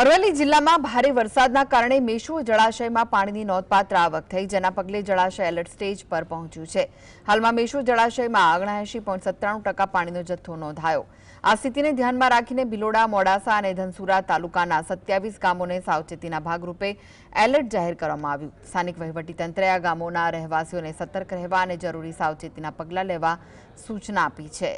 અરવલ્લી જિલ્લામાં ભારે વરસાદના કારણે મેશુ જળાશયમાં પાણીની નોંધપાત્ર આવક થઈ, જેના પગલે જળાશય એલર્ટ સ્ટેજ પર પહોંચ્યું છે. હાલમાં મેશુ જળાશયમાં ઓગણએંશી પોઈન્ટ સત્તાણું ટકા પાણીનો જથ્થો નોંધાયો. આ સ્થિતિને ધ્યાનમાં રાખીને ભિલોડા મોડાસા અને ધનસુરા તાલુકાના સત્યાવીસ ગામોને સાવચેતીના ભાગરૂપે એલર્ટ જાહેર કરવામાં આવ્યું. સ્થાનિક વહીવટીતંત્રે આ ગામોના રહેવાસીઓને સતર્ક રહેવા અને જરૂરી સાવચેતીના પગલાં લેવા સૂચના આપી છે.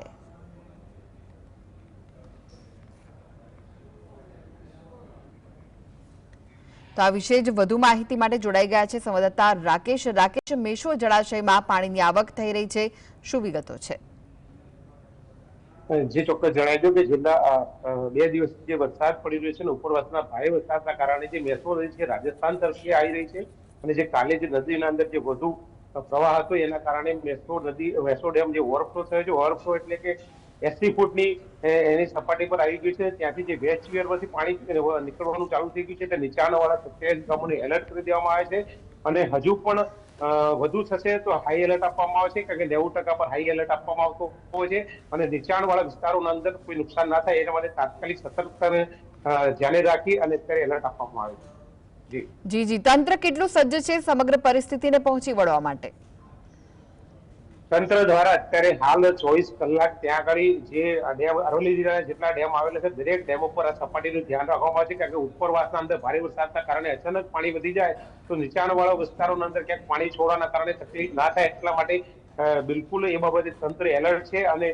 તો આ વિશે જ વધુ માહિતી માટે જોડાઈ ગયા છે સંવાદદાતા રાકેશ. રાકેશ, મેશો જળાશયમાં પાણીની આવક થઈ રહી છે. શું વિગતો છે? જે ચોક્કસ જણાવી દઉં કે છેલ્લા બે દિવસ જે વરસાદ પડી રહ્યો છે ને ઉપરવાસના ભારે વરસાદના કારણે જે મેસો નદી છે રાજસ્થાન તરફથી આવી રહી છે અને જે કાલે જે નદીના અંદર જે વધુ પ્રવાહ હતો એના કારણે મેસો નદી મેસો ડેમ જે ઓવરફ્લો થયો છે. ઓવરફ્લો એટલે કે એસી ફૂટની એની સપાટી પર આવી ગયું છે. ત્યાંથી જે વેસ્ટમાંથી પાણી નીકળવાનું ચાલુ થઈ ગયું છે. તે નીચાણવાળા સત્યાવીસ ગામોને એલર્ટ કરી દેવામાં આવે છે. અને હજુ પણ વધુ થશે તો હાઈ એલર્ટ આપવામાં આવે છે કારણ કે નેવું ટકા પર હાઈ એલર્ટ આપવામાં આવતો હોય છે. અને નીચાણવાળા વિસ્તારોના અંદર કોઈ નુકસાન ના થાય, એના માટે તાત્કાલિક સતર્કતાને ધ્યાને રાખી અને અત્યારે એલર્ટ આપવામાં આવે છે. જી જી. તંત્ર કેટલું સજ્જ છે સમગ્ર પરિસ્થિતિને પહોંચી વળવા માટે? તંત્ર દ્વારા અત્યારે હાલ ચોવીસ કલાક ત્યાં આગળ જે ડેમ, અરવલ્લી જિલ્લાના જેટલા ડેમ આવેલા છે, દરેક ડેમ ઉપર આ સપાટીનું ધ્યાન રાખવામાં આવે છે. કારણ કે ઉપરવાસના અંદર ભારે વરસાદના કારણે અચાનક પાણી વધી જાય તો નીચાણવાળા વિસ્તારોના અંદર ક્યાંક પાણી છોડવાના કારણે તકલીફ ના થાય એટલા માટે બિલકુલ એ બાબતે તંત્ર એલર્ટ છે અને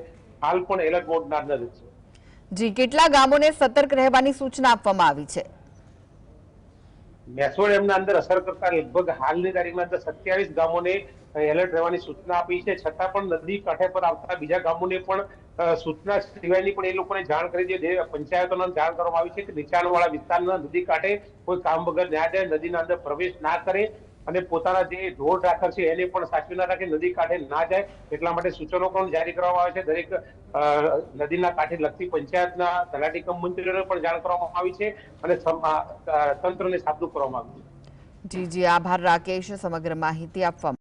હાલ પણ એલર્ટ મોડના અંદર છે. જી, કેટલા ગામોને સતર્ક રહેવાની સૂચના આપવામાં આવી છે? મેસોડ એમના અંદર અસર કરતા લગભગ હાલની તારીખમાં સત્યાવીસ ગામોને એલર્ટ રહેવાની સૂચના આપી છે. છતાં પણ નદી કાંઠે પર આવતા બીજા ગામોને પણ સૂચના સિવાયની પણ એ લોકોને જાણ કરી છે. જે પંચાયતોને જાણ કરવામાં આવી છે કે નીચાણવાળા વિસ્તારના નદી કાંઠે કોઈ કામ વગર ના જાય, નદીના અંદર પ્રવેશ ના કરે. અને પોતાના જે ઢોર ઢાકર છે, એને પણ સાચવી ના રાખે, નદી કાંઠે ના જાય, એટલા માટે સૂચનો પણ જારી કરવામાં આવે છે. દરેક નદીના કાંઠે લગતી પંચાયતના તલાટી કમ મંત્રીઓને પણ જાણ કરવામાં આવી છે અને તંત્રને સાબદું કરવામાં આવ્યું છે. જી જી. આભાર, રાકેશ. સમગ્ર માહિતી આપવા